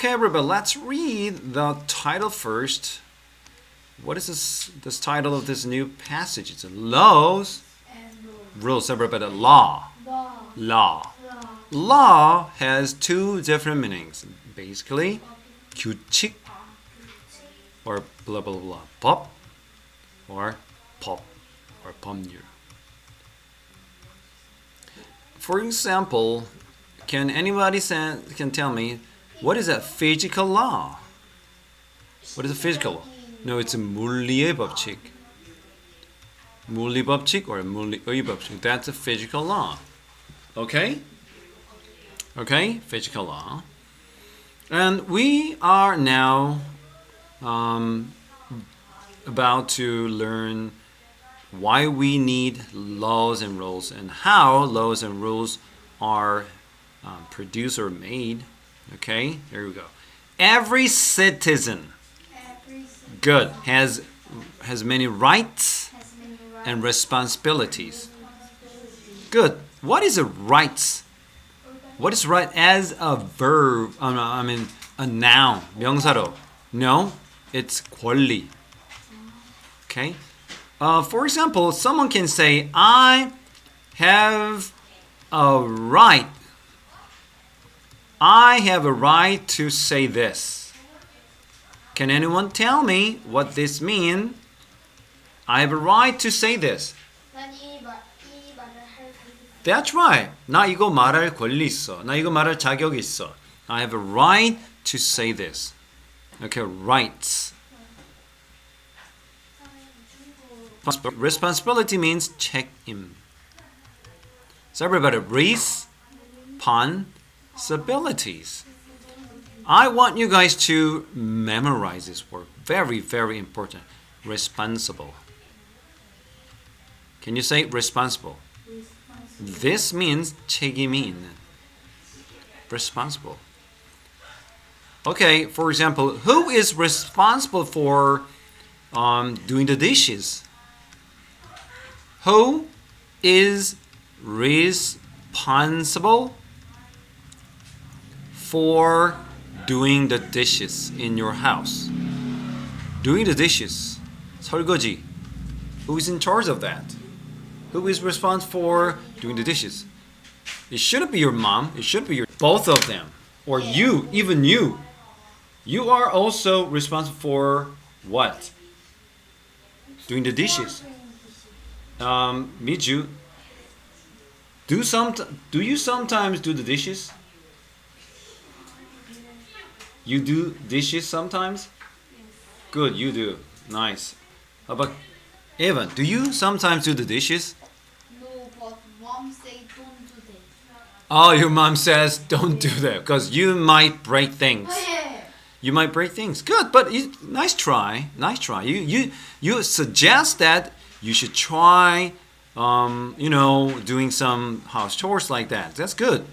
Okay, everybody, let's read the title first. What is this this title of this new passage? It's laws, and rules, everybody. Law. law, Law. law, Law has two different meanings. Basically, 규칙 or blah blah blah. 법 or 법 or 법률. For example, can anybody say, can tell me what is a physical law? What is a physical law? No, it's a 물리의 법칙. 물리 법칙 or 물리의 법칙. That's a physical law. Okay? Okay, physical law. And we are now um, about to learn why we need laws and rules and how laws and rules are um, produced or made. Okay, here we go. Every citizen, every citizen good, has has many rights has many rights and responsibilities. and responsibilities. Good. What is a rights? What is right as a verb? Uh, no, I mean a noun. 명사로. No, it's 권리. Okay. Uh, for example, someone can say, "I have a right. I have a right to say this." Can anyone tell me what this means? I have a right to say this. 난이 말, 이 말을 할 수 있어. That's right. 나 이거 말할 권리 있어. 나 이거 말할 자격 있어. I have a right to say this. Okay, rights. Responsibility means 책임. So everybody, Abilities. I want you guys to memorize this word. Very, very important. Responsible. Can you say responsible? responsible. This means 책임인. Responsible. Okay, for example, who is responsible for um, doing the dishes? Who is responsible for doing the dishes in your house? Doing the dishes. 설거지. Who is in charge of that? Who is responsible for doing the dishes? It shouldn't be your mom. It should be your both of them, or you, even you. You are also responsible for what? Doing the dishes. Um, Miju, do some do you sometimes do the dishes? You do dishes sometimes? Good, you do. Nice. How about Evan? Do you sometimes do the dishes? No, but mom say don't do that. Oh, your mom says don't do that because you might break things. 네. You might break things. Good, but you, nice try. Nice try. You you you suggest that you should try, um, you know, doing some house chores like that. That's good.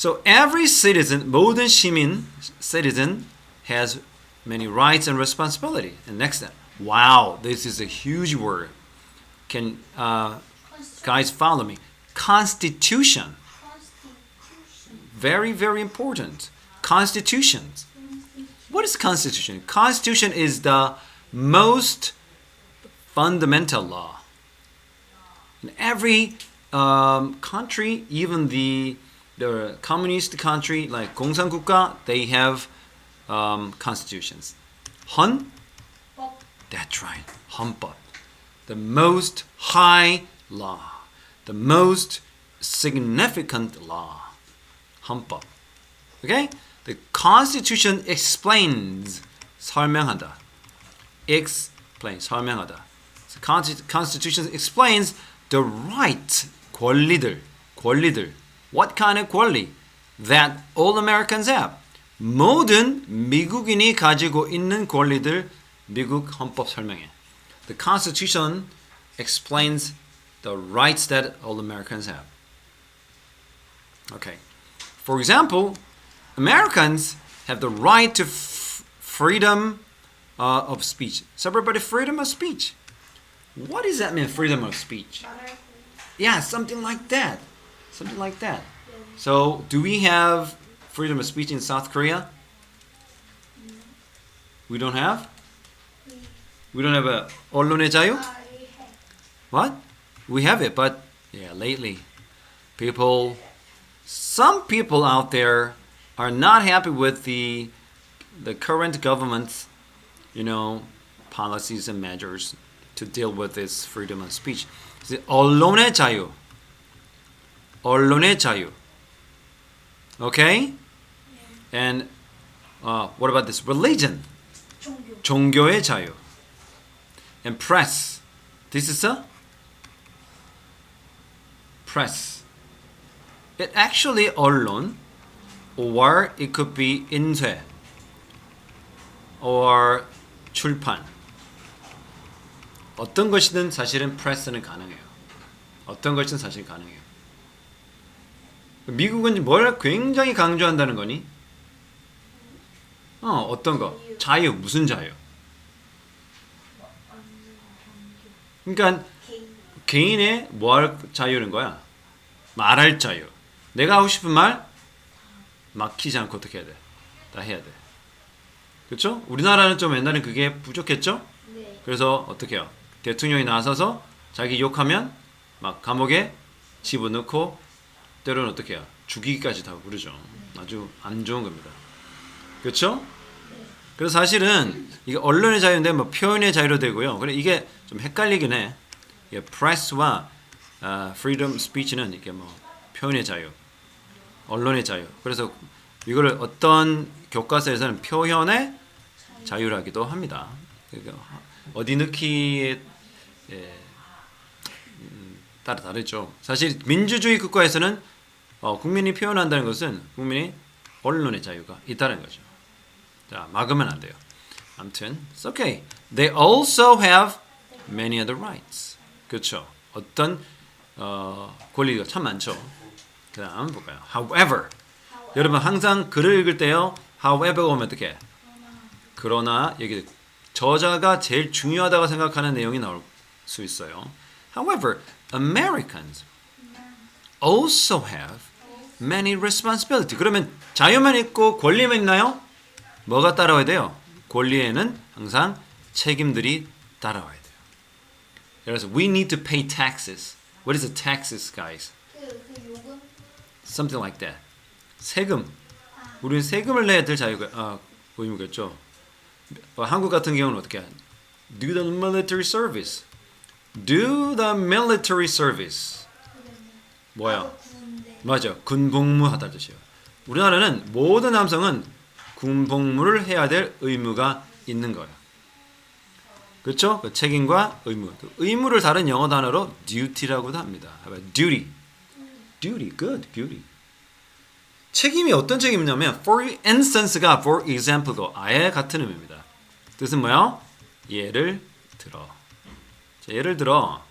So every citizen, 모든 시민, citizen, has many rights and responsibility. And next step. Wow, this is a huge word. Can uh, guys follow me? Constitution. Constitution. Very, very important. Constitutions. What is constitution? Constitution is the most fundamental law. In every um, country, even the the communist country like 공산국가, they have um, constitutions. 헌, 법. that's right, 헌법. The most high law, the most significant law, 헌법. Okay? The Constitution explains 설명하다. Explain 설명하다. The Consti- Constitution explains the right 권리들 권리들. What kind of 권리 that all Americans have? 모든 미국인이 가지고 있는 권리들 미국 헌법 설명해. The Constitution explains the rights that all Americans have. Okay. For example, Americans have the right to f- freedom uh, of speech. So everybody, freedom of speech. What does that mean, freedom of speech? 말할 수 Yeah, something like that. Something like that. So, do we have freedom of speech in South Korea? We don't have? We don't have a 언론의 자유? What? We have it, but yeah, lately people some people out there are not happy with the the current government's you know policies and measures to deal with this freedom of speech. 그래서 언론의 자유. 언론의 자유. Okay? And uh, what about this religion? 종교. 종교의 자유. And press. This is a press. It actually 언론 or it could be 인쇄 or 출판. 어떤 것이든 사실은 프레스는 가능해요. 어떤 것이든 사실 가능해요. 미국은 뭘 굉장히 강조한다는 거니? 어, 어떤 거? 자유, 무슨 자유? 그러니까 개인. 개인의 뭐 할 자유는 거야? 말할 자유. 내가 하고 싶은 말 막히지 않고 어떻게 해야 돼? 다 해야 돼. 그렇죠? 우리나라는 좀 옛날에 그게 부족했죠? 네. 그래서 어떻게 해요? 대통령이 나서서 자기 욕하면 막 감옥에 집어넣고 때로는 어떻게 해요? 죽이기까지 다 그러죠. 아주 안 좋은 겁니다. 그렇죠? 그래서 사실은 이게 언론의 자유인데 뭐 표현의 자유로 되고요. 그래 이게 좀 헷갈리긴 해. 이게 프레스와 아, freedom speech는 이게 뭐 표현의 자유, 언론의 자유. 그래서 이거를 어떤 교과서에서는 표현의 자유라기도 합니다. 그러니까 어디 넣기에 예, 음, 따라 다르죠. 사실 민주주의 국가에서는 어, 국민이 표현한다는 것은 국민이 언론의 자유가 있다는 거죠. 자, 막으면 안 돼요. 아무튼, it's okay. They also have many other rights. 그렇죠. 어떤 어, 권리가 참 많죠. 그다음 볼까요? However, 여러분 항상 글을 읽을 때요. However 오면 어떻게? 그러나 여기 저자가 제일 중요하다고 생각하는 내용이 나올 수 있어요. However, Americans also have many responsibility. 그러면 자유만 있고 권리만 있나요? 뭐가 따라와야 돼요? 권리에는 항상 책임들이 따라와야 돼요. 그래서 we need to pay taxes. What is the taxes, guys? 그, 그? Something like that. 세금. 우리는 세금을 내야 될 자유가 아, 의무겠죠. 어, 한국 같은 경우는 어떻게 해? Do the military service. Do the military service. 뭐야? 맞아. 군복무 하다 뜻이에요. 우리나라는 모든 남성은 군복무를 해야 될 의무가 있는 거예요. 그렇죠? 그 책임과 의무. 그 의무를 다른 영어 단어로 duty라고도 합니다. Duty. duty. good. duty. 책임이 어떤 책임이냐면 for instance가 for example고 아예 같은 의미입니다. 뜻은 뭐요? 예를 들어. 자, 예를 들어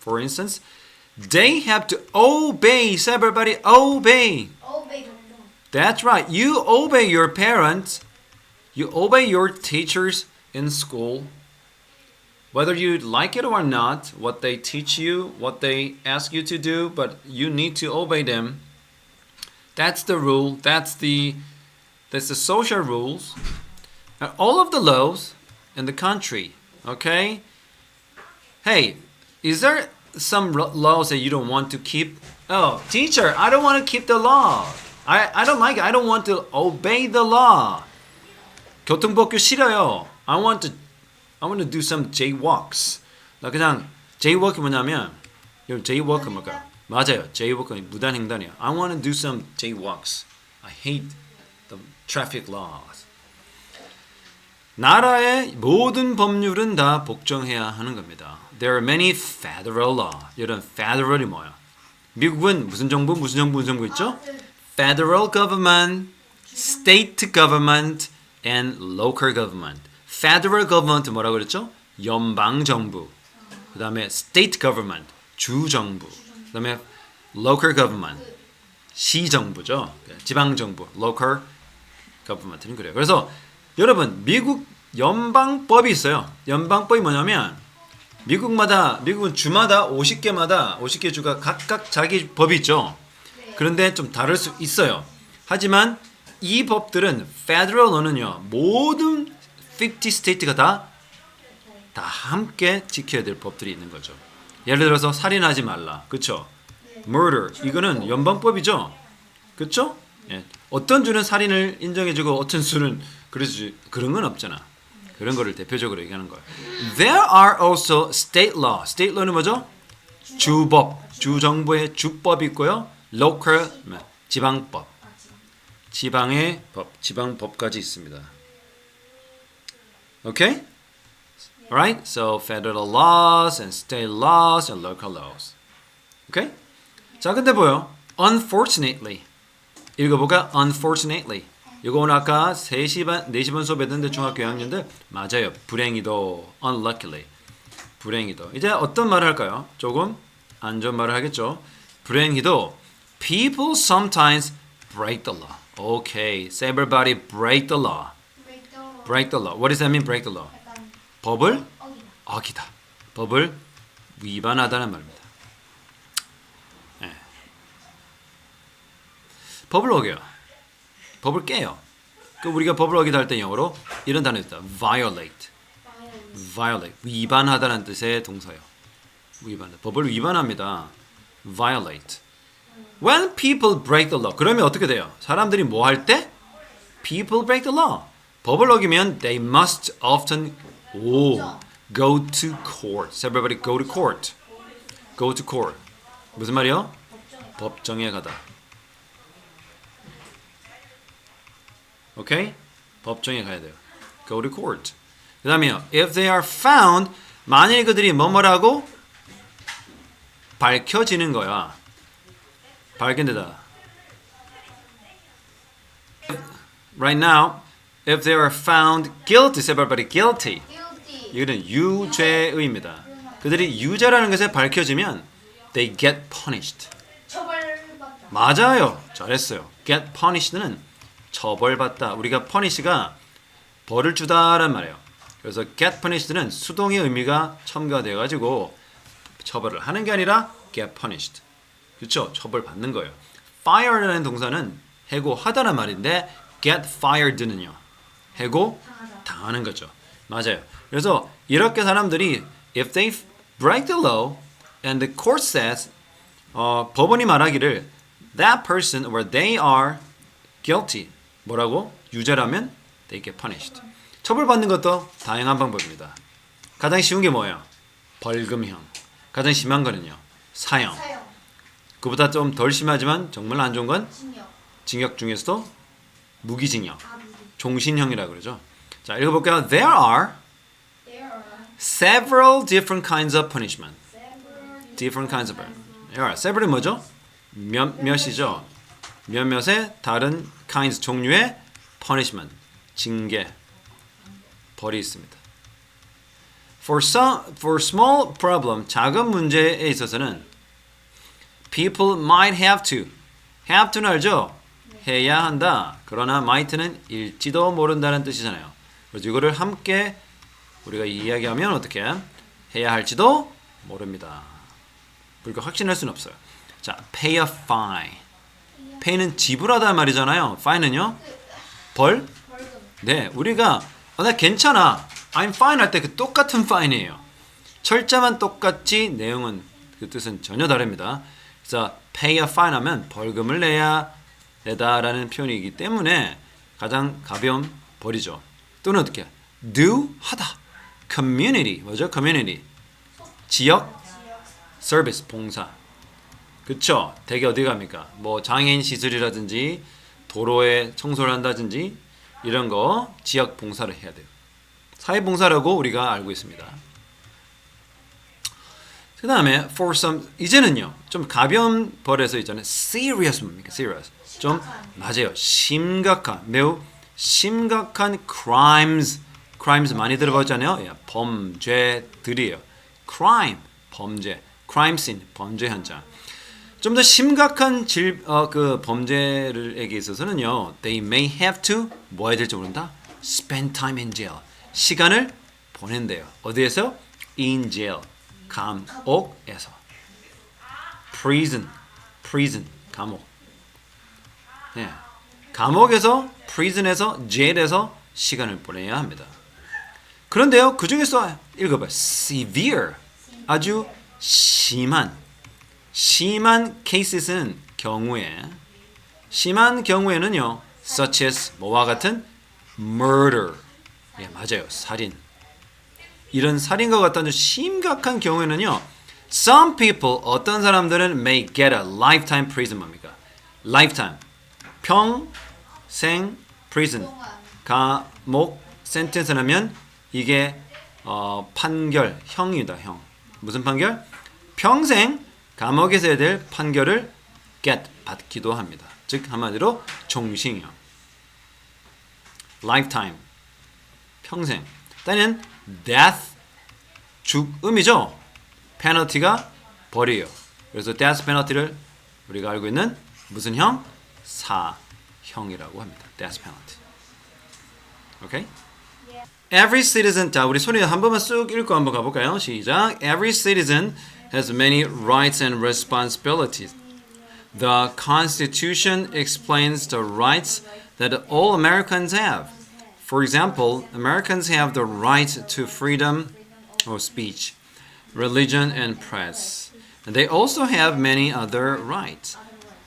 for instance They have to obey. Everybody, obey. Obey. That's right. You obey your parents. You obey your teachers in school. Whether you like it or not, what they teach you, what they ask you to do, but you need to obey them. That's the rule. That's the that's the social rules. And all of the laws in the country. Okay. Hey, is there some r- laws that you don't want to keep? Oh, teacher, I don't want to keep the law. I, I don't like it. I don't want to obey the law. 교통법규 싫어요. I want to I want to do some jaywalks. 나 그냥 jaywalk 뭐냐면 요 jaywalk 뭘까요? 맞아요. jaywalk 무단 횡단이야. I want to do some jaywalks. I hate the traffic laws. 나라의 모든 법률은 다 복종해야 하는 겁니다. There are many federal law. 이런 federal이 뭐야? 미국은 무슨 정부, 무슨 정부, 무슨 정부 있죠? 아, 그 Federal government, state government, and local government. Federal government 뭐라고 그랬죠? 연방 정부. 그 다음에 state government, 주 정부. 그 다음에 local government, 시 정부죠. 지방 정부, local government는 그래요. 그래서 여러분 미국 연방법이 있어요. 연방법이 뭐냐면 미국마다 미국은 주마다 50개마다 50개 주가 각각 자기 법이 있죠. 네. 그런데 좀 다를 수 있어요. 하지만 이 법들은 federal lawn은요 모든 50 스테이트가 다, 다 함께 지켜야 될 법들이 있는 거죠. 예를 들어서 살인하지 말라. 그쵸? murder. 이거는 연방법이죠? 그쵸? 예. 어떤 주는 살인을 인정해 주고 어떤 수는 그러지, 그런 건 없잖아. 그런 거를 대표적으로 얘기하는 거예요. There are also state law. state law는 뭐죠? 주법. 주 정부의 주법이 있고요. local 뭐, 지방법. 지방의 법, 지방법까지 있습니다. Okay? Alright? So federal laws and state laws and local laws. Okay? 자, 근데 뭐요? Unfortunately. 읽어볼까? Unfortunately. 이거 오늘 아까 3시 반, 4시 반 수업 했는데 중학교 2학년들 맞아요. 불행히도 unluckily. 불행히도. 이제 어떤 말을 할까요? 조금 안 좋은 말을 하겠죠. 불행히도 people sometimes break the law. Okay, so everybody break the law. break the law. What does that mean? Break the law. 법을 어기다. 법을 위반하다는 말입니다. 예. 법을 어겨요. 법을 깨요. 그 우리가 법을 어기다 할 때 영어로 이런 단어 있다. violate. violate. 위반하다는 뜻의 동사요. 위반. 법을 위반합니다. violate. When people break the law. 그러면 어떻게 돼요? 사람들이 뭐 할 때? People break the law. 법을 어기면 they must often 오, go to court. Everybody go to court. Go to court. 무슨 말이요? 법정에 가다. 오케이? 법정에 가야 돼요. Go to court. 그 다음에요. If they are found, 만일 그들이 뭐뭐라고? 밝혀지는 거야. 밝힌데다. Right now, if they are found guilty, say everybody guilty. guilty. 이거는 유죄의입니다. 그들이 유죄라는 것에 밝혀지면 they get punished. 맞아요. 잘했어요. get punished는 처벌받다. 우리가 punish가 벌을 주다란 말이에요. 그래서 get punished는 수동의 의미가 첨가되어 가지고 처벌을 하는 게 아니라 get punished. 그렇죠? 처벌받는 거예요. fire라는 동사는 해고하다는 말인데 get fired는요. 해고. 당하는 거죠. 맞아요. 그래서 이렇게 사람들이 if they break the law and the court says 어, 법원이 말하기를 that person or they are guilty 뭐라고 유죄라면 they get punished. 처벌받는 것도 다양한 방법입니다. 가장 쉬운 게 뭐예요? 벌금형. 가장 심한 거는요. 사형. 그보다 좀 덜 심하지만 정말 안 좋은 건 징역. 중에서도 무기징역. 종신형이라 그러죠. 자, 읽어 볼까요? There are There are several different kinds of punishment. several Different kinds of punishment. There are several이 뭐죠? 몇 몇이죠. 몇몇의 다른 kinds 종류의 punishment 징계 벌이 있습니다. For some for small problem 작은 문제에 있어서는 people might have to have to는 알죠? 해야 한다. 그러나 might는 일지도 모른다는 뜻이잖아요. 그래서 이거를 함께 우리가 이야기하면 어떻게 해야 할지도 모릅니다. 우리가 확신할 수는 없어요. 자, pay a fine. Pay는 지불하다 말이잖아요. fine은요? 벌? 네, 우리가 어, 나 괜찮아. I'm fine 할 때 그 똑같은 fine이에요. 철자만 똑같지 내용은 그 뜻은 전혀 다릅니다. 그래서 pay a fine 하면 벌금을 내야 내다라는 표현이기 때문에 가장 가벼운 벌이죠. 또는 어떻게? do 하다. community 뭐죠? community 지역 지역. 서비스 봉사. 그쵸? 되게 어디 갑니까? 뭐 장애인 시설이라든지 도로에 청소를 한다든지 이런 거 지역 봉사를 해야 돼요. 사회 봉사라고 우리가 알고 있습니다. 그 다음에 for some 이제는요 좀 가벼운 벌에서 있잖아요 serious 뭡니까 serious 좀. 맞아요 심각한 매우 심각한 crimes crimes 많이 들어봤잖아요 예, 범죄들이에요 crime 범죄 crime scene 범죄 현장 좀 더 심각한 질, 어, 그 범죄를에게 있어서는요 they may have to 뭐 해야 될지 모른다 spend time in jail. 시간을 보낸대요. 어디에서? In jail. 감옥에서. Prison. Prison. 감옥. 예 감옥에서 prison에서 jail에서 시간을 보내야 합니다. 그런데요, 그 중에서 읽어봐요. severe. 아주 심한. 심한 cases는 경우에 심한 경우에는요, such as 뭐와 같은 murder. 예, 맞아요. 살인. 이런 살인과 같은 심각한 경우에는요, some people 어떤 사람들은 may get a lifetime prison 뭡니까? lifetime 평생 prison 감옥 센텐스라면 이게 어, 판결 형이다 형 무슨 판결? 평생 감옥에서 해야 될 판결을 get 받기도 합니다. 즉 한마디로 종신형 lifetime 평생 때는 death 죽음이죠. 페널티가 벌이에요. 그래서 death penalty를 우리가 알고 있는 무슨 형? 사형이라고 합니다. death penalty. 오케이? Every citizen 자 우리 소리 한 번만 쑥 읽고 한번 가볼까요? 시작. Every citizen has many rights and responsibilities. The Constitution explains the rights that all Americans have. For example, Americans have the right to freedom of speech, religion, and press. They also have many other rights.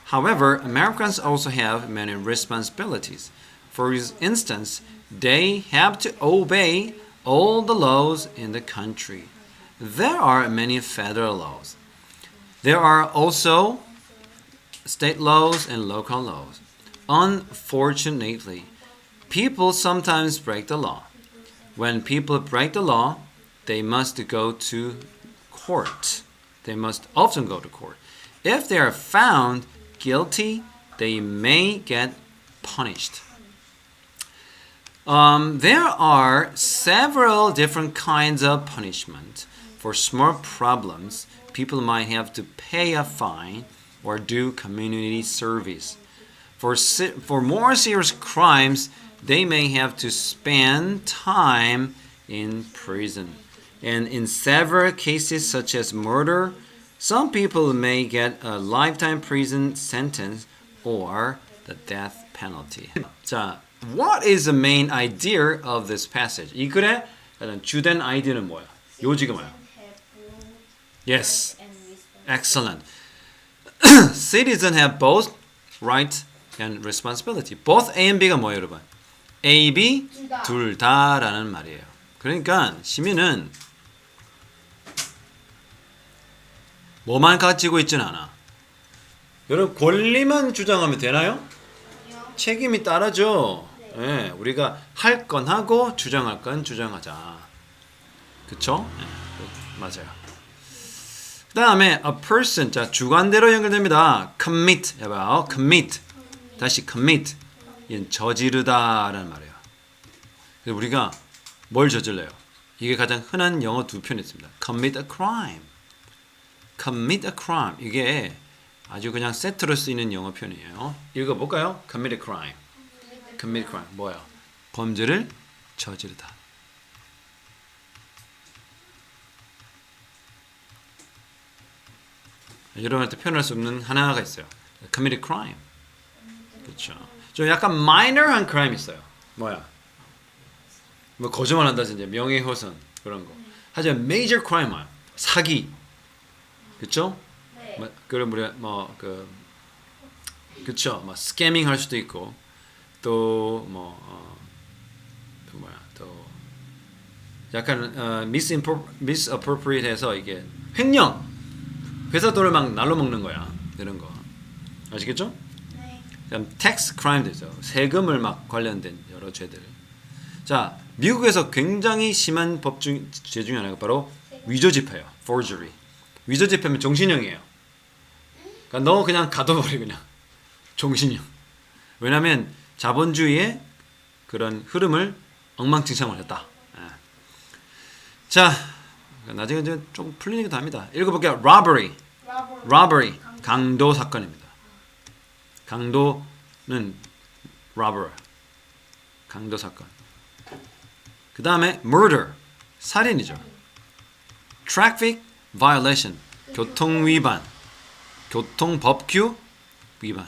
However, Americans also have many responsibilities. For instance, they have to obey all the laws in the country. There are many federal laws. There are also state laws and local laws. Unfortunately, people sometimes break the law. When people break the law, they must go to court. They must often go to court. If they are found guilty, they may get punished. Um, there are several different kinds of punishment. For small problems, people might have to pay a fine or do community service. For, se- for more serious crimes, they may have to spend time in prison. And in several cases, such as murder, some people may get a lifetime prison sentence or the death penalty. 자, what is the main idea of this passage? 이 글의 가장 주된 아이디어는 뭐야? 요지가 뭐야? Yes, excellent. Citizens have both right and responsibility. Both A and B가 뭐예요, 여러분? A, B 둘 다. 다라는 말이에요. 그러니까 시민은 뭐만 가지고 있지는 않아. 여러분 권리만 주장하면 되나요? 책임이 따라죠. 예, 우리가 할 건 하고 주장할 건 주장하자. 그쵸? 예, 그- 맞아요. 그 다음에 a person 자 주관대로 연결됩니다. commit 해봐요. commit 다시 commit 이는 저지르다라는 말이에요. 그래서 우리가 뭘 저질러요? 이게 가장 흔한 영어 두 편이 있습니다. commit a crime, commit a crime 이게 아주 그냥 세트로 쓰이는 영어 표현이에요. 읽어볼까요? commit a crime, commit a crime 뭐야? 범죄를 저지르다. 여러분한테 표현할 수 없는 하나가 있어요. commit a crime. 그렇죠. 좀 약간 minor한 crime 있어요. 뭐야? 뭐 거짓말 한다든지 명예훼손 그런 거. 하지만 major crime 뭐야? 사기. 그렇죠? 네. 뭐, 그런 우리 뭐그 그렇죠. 뭐 스캐밍 할 수도 있고 또뭐 어, 또 뭐야 또 약간 어, misinpro- misappropriate해서 이게 횡령 회사 돈을 막 날로 먹는 거야 이런 거. 아시겠죠? 네. 그다음 tax crime도 있어 세금을 막 관련된 여러 죄들. 자 미국에서 굉장히 심한 법중죄 중에 하나가 바로 위조 지폐예요. forgery. 위조 지폐면 종신형이에요. 그러니까 너 그냥 가둬버려 그냥. 종신형. 왜냐하면 자본주의의 그런 흐름을 엉망진창을 했다. 예. 자 나중에 이제 좀 풀리기도 합니다 읽어볼게요 robbery robbery 강도 사건입니다. 강도는 robber 강도 사건. 그 다음에 murder 살인이죠. traffic violation 교통 위반 교통 법규 위반.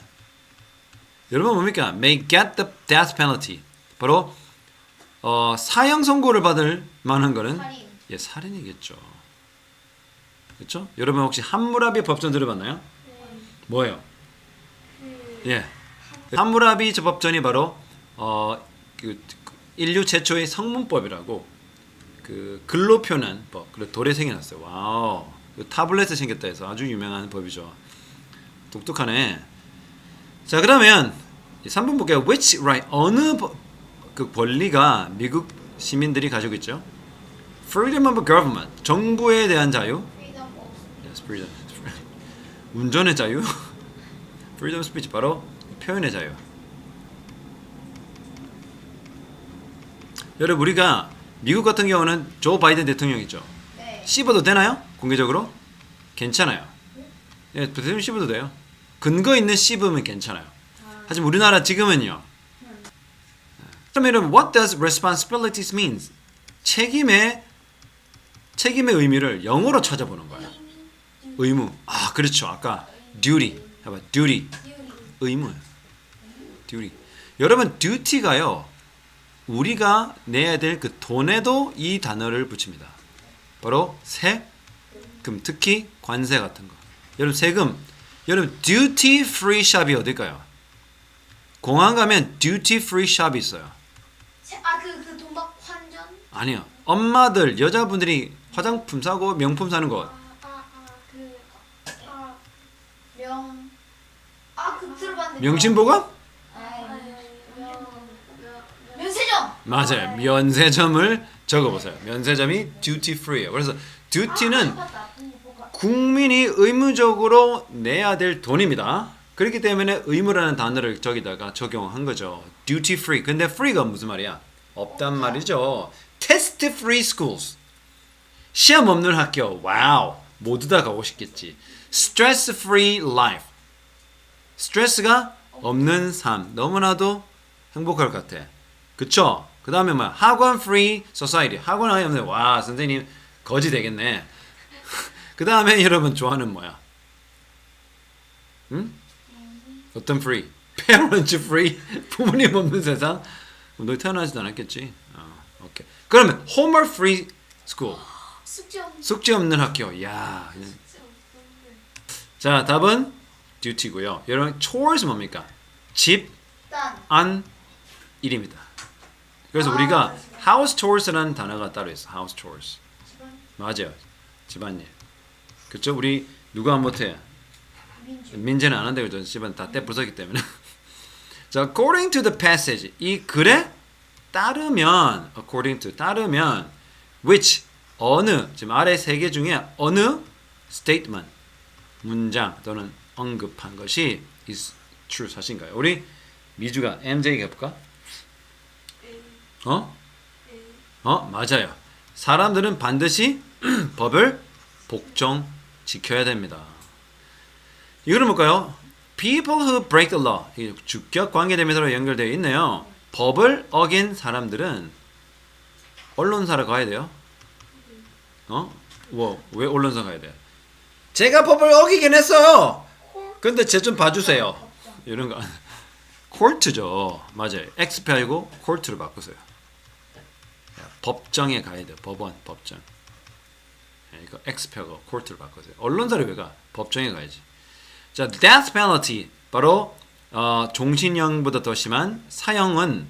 여러분 뭡니까? may get the death penalty 바로 어, 사형 선고를 받을 만한 거는. 예, 살인이겠죠. 그렇죠? 여러분 혹시 함무라비 법전 들어봤나요? 뭐예요? 예. 함무라비 저 법전이 바로 어, 그 인류 최초의 성문법이라고 그 글로 표현한 법. 그리고 돌에 생겨났어요. 와우. 그 타블렛에 생겼다 해서 아주 유명한 법이죠. 독특하네. 자, 그러면 3번 볼게요. Which right 어느 법- 그 권리가 미국 시민들이 가지고 있죠? Freedom of government. 정부에 대한 자유. Yes, freedom. 운전의 자유. Freedom of speech 바로 표현의 자유. 여러분 우리가 미국 같은 경우는 조 바이든 대통령이죠. 네. 씹어도 되나요? 공개적으로? 괜찮아요. 예, 대통령 씹어도 돼요. 근거 있는 씹으면 괜찮아요. 하지만 우리나라 지금은요. 그러면 여러분, what does responsibilities means? 책임의 책임의 의미를 영어로 찾아보는 거예요. 의무. 아, 그렇죠. 아까 duty. 해봐. duty. 의무. duty. 여러분, duty가요. 우리가 내야 될 그 돈에도 이 단어를 붙입니다. 바로 세금, 특히 관세 같은 거. 여러분 세금. 여러분 duty free 샵이 어딜까요? 공항 가면 duty free 샵이 있어요. 아그 그 동박 환전? 아니요. 엄마들 여자분들이 화장품 사고 명품 사는 곳. 명. 아 그 들어봤는데. 명심보감? 면세점. 맞아요. 면세점을 적어보세요. 면세점이 duty free예요. 그래서 duty는? 국민이 의무적으로 내야 될 돈입니다. 그렇기 때문에 의무라는 단어를 저기다가 적용한 거죠. duty free. 근데 free가 무슨 말이야? 없단 말이죠. test free schools. 시험 없는 학교. 와우. 모두 다 가고 싶겠지. stress free life. 스트레스가 없는 삶. 너무나도 행복할 것 같아. 그쵸? 그 다음에 뭐야? 학원 free society. 학원 아예 없네. 와, 선생님 거지 되겠네. 그 다음에 여러분 좋아하는 뭐야? 응? 어떤 free? parents free? 부모님 없는 세상? 너 태어나지도 않았겠지? 어, 오케이. 그러면 homework free school. 숙제 없는. 숙제 없는 학교. 야. 자, 답은 duty고요. 여러분 chores 뭡니까? 집, 딴. 안, 일입니다. 그래서 아, 우리가 그렇구나. house chores라는 단어가 따로 있어. house chores. 맞아요. 집안일. 그쵸? 우리 누가 못해? 민주. 민재는 안 한다고 그죠? 집안 다 떼부서기 때문에. 자, according to the passage. 이 글에 따르면 according to 따르면 which 어느 지금 아래 세 개 중에 어느 statement 문장 또는 언급한 것이 is true 사실인가요? 우리 미주가 MJ 해볼까? 어? 어 맞아요. 사람들은 반드시 법을 복종 지켜야 됩니다. 이거는 뭘까요? People who break the law. 이 주격 관계대명사로 연결되어 있네요. 법을 어긴 사람들은 언론사로 가야 돼요. 어? 뭐, 왜 언론사 가야 돼? 제가 법을 어기긴 했어요. 근데 쟤좀 봐주세요. 이런 거. 코트죠. 맞아요. 엑스페하고 코트로 바꾸세요. 법정에 가야 돼요. 법원, 법정. 예, 이거 엑스페하고 코트로 바꾸세요. 언론사를 왜 가? 법정에 가야지. 자, death penalty 바로 어, 종신형보다 더 심한 사형은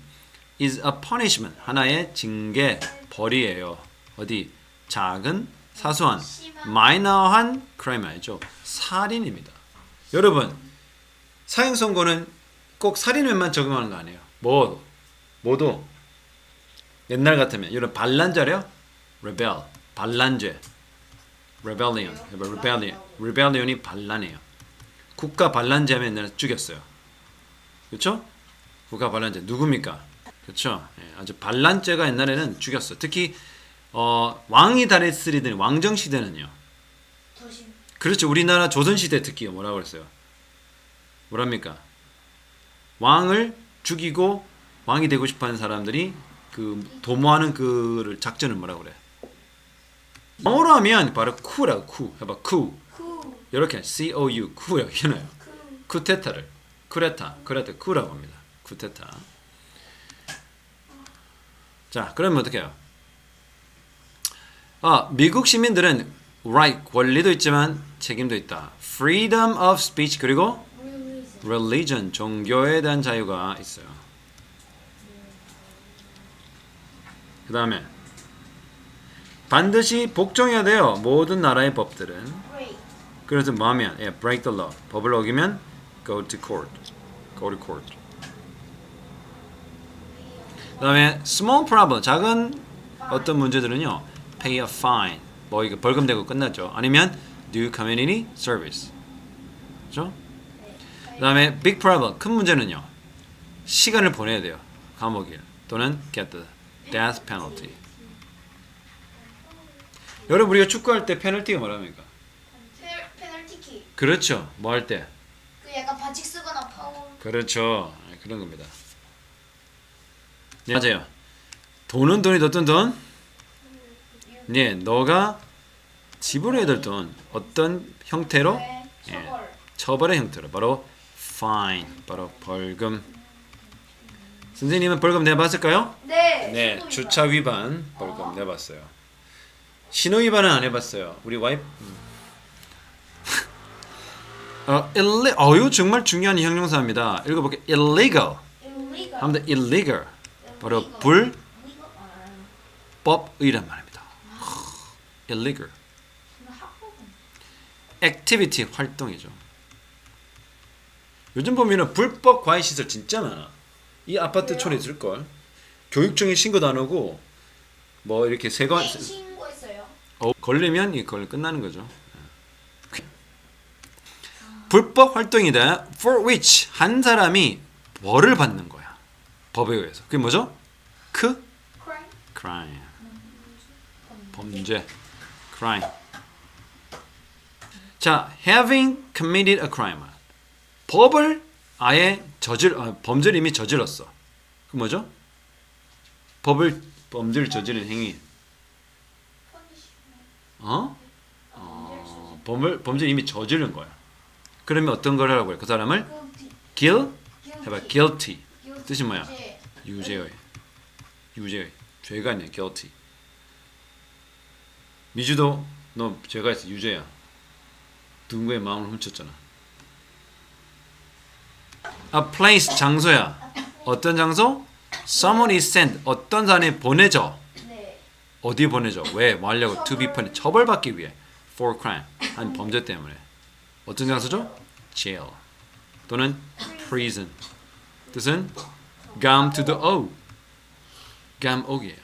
is a punishment 하나의 징계 벌이에요. 어디 작은 사소한. 마이너한 크라임 아니죠. 살인입니다. 여러분 사형 선고는 꼭 살인에만 적용하는 거 아니에요. 뭐 모두 옛날 같으면 이런 반란죄래요. rebel 반란죄 rebellion rebellion rebellion이 반란이에요. 국가 반란죄하면 옛날에 죽였어요. 그렇죠? 국가 반란죄 누굽니까? 그렇죠? 예, 아주 반란죄가 옛날에는 죽였어. 특히 어, 왕이 다스리던 왕정 시대는요. 도심. 그렇죠. 우리나라 조선 시대 특히 뭐라고 그랬어요? 뭐랍니까? 왕을 죽이고 왕이 되고 싶어 하는 사람들이 그 도모하는 그를 작전을 뭐라고 그래? 영어로 하면 바로 쿠라고 쿠 해봐 쿠 쿠. 이렇게 C O U 쿠라고 해놔요. 쿠. 쿠테타를 쿠레타 쿠레타 쿠라고 합니다. 쿠테타. 자, 그러면 어떻게 해요? 아, 미국 시민들은 right 권리도 있지만 책임도 있다. freedom of speech 그리고 religion 종교에 대한 자유가 있어요. 그 다음에 반드시 복종해야 돼요. 모든 나라의 법들은. 그래서 뭐 하면 예, break the law. 법을 어기면 go to court. go to court. 그 다음에 small problem 작은 어떤 문제들은요. Pay a fine. 뭐 이거 벌금 내고 끝났죠. 아니면 do community service. 그렇죠? 그다음에 big problem 큰 문제는요. 시간을 보내야 돼요. 감옥에 또는 get the death penalty. 여러분 우리가 축구할 때 페널티가 뭐랍니까? 페- 페널티킥. 그렇죠. 뭐 할 때? 그 약간 바칙 쓰거나 파울. 그렇죠. 아, 그런 겁니다. 네, 맞아요. 돈은 돈이 어떤 돈? 네, 너가 지불해야 될 돈 어떤 형태로? 네, 예. 처벌. 처벌의 형태로 바로 fine, 바로 벌금. 선생님은 벌금 내봤을까요? 네. 네. 주차 위반 벌금 내봤어요. 신호 위반은 안 해봤어요. 우리 와이프. 음. 어, illi, 어, 이거 정말 중요한 형용사입니다. 읽어볼게요. illegal. Illegal. 한번 illegal. 바로 Illegal. 불 Illegal. 아, 법의란 말입니다. Illegal. activity 활동이죠. 요즘 보면은 불법 과외 시설 진짜 많아. 이 아파트 촌에 있을 걸. 교육청에 신고도 안 오고 뭐 이렇게 세관 네, 신고했어요. 어, 걸리면 이걸 끝나는 거죠. 불법 활동이다. For which 한 사람이 벌을 받는 거야. 법에 의해서. 그게 뭐죠? 크 Crime. crime. 범죄. Crime. 자, having committed a crime. 법을 아예 저질 아, 범죄를 이미 저질렀어. 그 뭐죠? 법을 범죄를 저지른 행위. 어? 어, 범을 범죄를 이미 저지른 거야. 그러면 어떤 걸 하라고 해? 그 사람을 guilt. 해봐. guilty. 뜻이 뭐야? 죄. 유죄의. 유죄의. 죄가 아니야. guilty. 미주도 너 죄가 있어. 유죄야. 누군가의 마음을 훔쳤잖아. A place 장소야. 어떤 장소? Someone is sent. 어떤 사람이 보내져. 네. 어디에 보내죠? 왜? 뭐 하려고? To be punished. 처벌받기 위해. For crime. 한 범죄 때문에. 어떤 장소죠? Jail. 또는 prison. 뜻은 gam to the o. 감옥이에요.